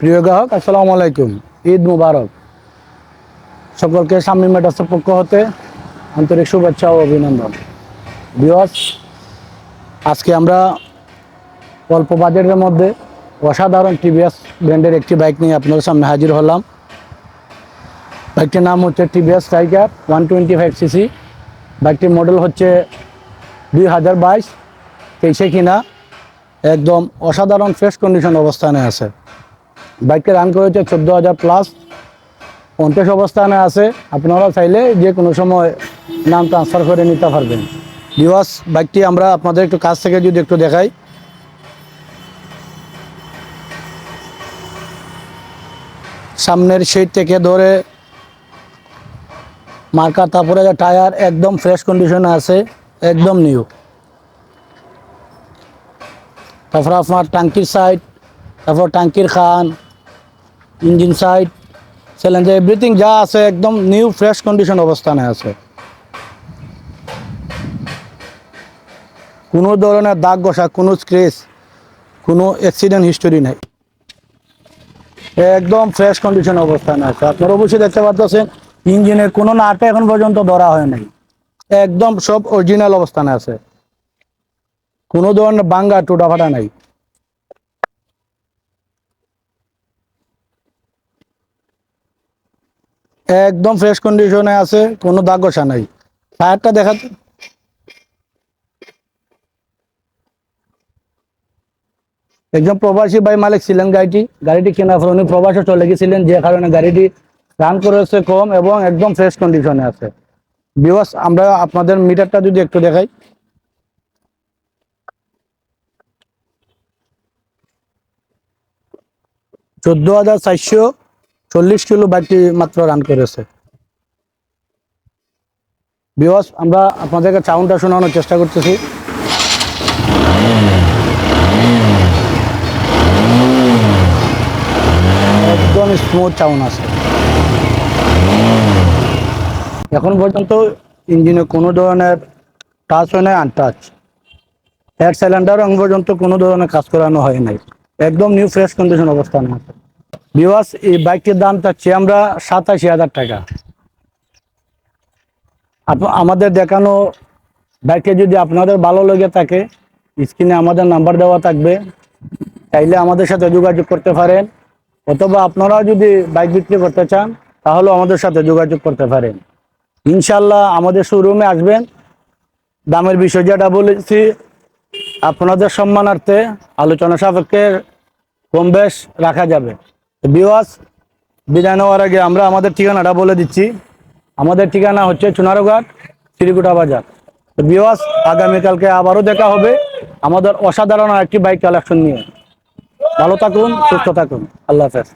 প্রিয় গ্রাহক, আসসালামু আলাইকুম। ঈদ মুবারক। সকলকে স্বামী মেটাসের পক্ষ হতে আন্তরিক শুভেচ্ছা ও অভিনন্দন। বিয়স আজকে আমরা অল্প বাজেটের মধ্যে অসাধারণ টিভিএস ব্র্যান্ডের একটি বাইক নিয়ে আপনাদের সামনে হাজির হলাম। বাইকটির নাম হচ্ছে TVS Striker one twenty five CC. বাইকটির মডেল হচ্ছে দুই হাজার বাইশ তেইশে কিনা। একদম অসাধারণ ফ্রেশ কন্ডিশন অবস্থানে আছে। বাইকটি রান করেছে চোদ্দ হাজার প্লাস পঞ্চাশ অবস্থানে আছে। আপনারা চাইলে যে কোনো সময় নাম ট্রান্সফার করে নিতে পারবেন। দিওয়াস বাইকটি আমরা আপনাদের একটু কাছ থেকে যদি একটু দেখাই। সামনের সিট থেকে ধরে মার্কার তারপরে টায়ার একদম ফ্রেশ কন্ডিশনে আছে, একদম নিউ তারপর আপনার ট্যাঙ্কির সাইড তারপর ট্যাঙ্কির খান ইঞ্জিন সাইড সিলিন্ডার এভরিথিং যা আছে একদম নিউ ফ্রেশ কন্ডিশন অবস্থানে আছে। কোনো ধরনের দাগ ঘষা, কোনো স্ক্রেচ কোনো অ্যাক্সিডেন্ট হিস্টোরি নেই। একদম ফ্রেশ কন্ডিশন অবস্থানে আছে। আপনারা অবশ্যই দেখতে পাচ্ছেন ইঞ্জিনের কোনো নাটে এখন পর্যন্ত ধরা হয় নাই। একদম সব অরিজিনাল অবস্থানে আছে। কোনো ধরনের বাঙ্গা টোটা ফাটা নাই। একদম ফ্রেশ কন্ডিশনে আছে, কোনো দাগ ঘষা নাই। টায়ারটা দেখাতে একজন প্রবাসী ভাই মালিক ছিলেন গাড়িটি। গাড়িটি কেনার পর উনি প্রবাসে চলে গেছিলেন, যে কারণে গাড়িটি রান করেছে কম এবং একদম ফ্রেশ কন্ডিশনে আছে। বিকজ আমরা আপনাদের মিটারটা যদি একটু দেখাই। চোদ্দ হাজার চারশো চল্লিশ কিলো বাইকটি মাত্র রান করেছে। বিকজ আমরা আপনাদেরকে সাউন্ডটা শোনানোর চেষ্টা করতেছি। একদম স্মুথ সাউন্ড আছে। এখন পর্যন্ত ইঞ্জিনে কোনো ধরনের টাচ হয় নাই আনটাচ হেড সিলিন্ডার এখন পর্যন্ত কোনো ধরনের কাজ করানো হয় নাই। একদম নিউ ফ্রেশ কন্ডিশন অবস্থানে আছে। বিওয়াস এই বাইকটির দাম চাচ্ছি আমরা সাতাশি হাজার টাকা। আমাদের দেখানো বাইকটি যদি আপনাদের ভালো লেগে থাকে, স্ক্রিনে আমাদের নাম্বার দেওয়া থাকবে। চাইলে আমাদের সাথে যোগাযোগ করতে পারেন। অথবা আপনারাও যদি বাইক বিক্রি করতে চান তাহলেও আমাদের সাথে যোগাযোগ করতে পারেন। ইনশাল্লাহ আমাদের শোরুমে আসবেন। দামের বিষয় যেটা বলেছি, আপনাদের সম্মানার্থে আলোচনা সাপেক্ষে কম বেশ রাখা যাবে। বিওয়াস বিদায় নেওয়ার আগে আমরা আমাদের ঠিকানাটা বলে দিচ্ছি। আমাদের ঠিকানা হচ্ছে চুনারোঘাট শ্রীকুটা বাজার। তো বিওয়াস আগামীকালকে আবারও দেখা হবে আমাদের অসাধারণ একটি বাইক কালেকশন নিয়ে। ভালো থাকুন, সুস্থ থাকুন। আল্লাহ হাফেজ।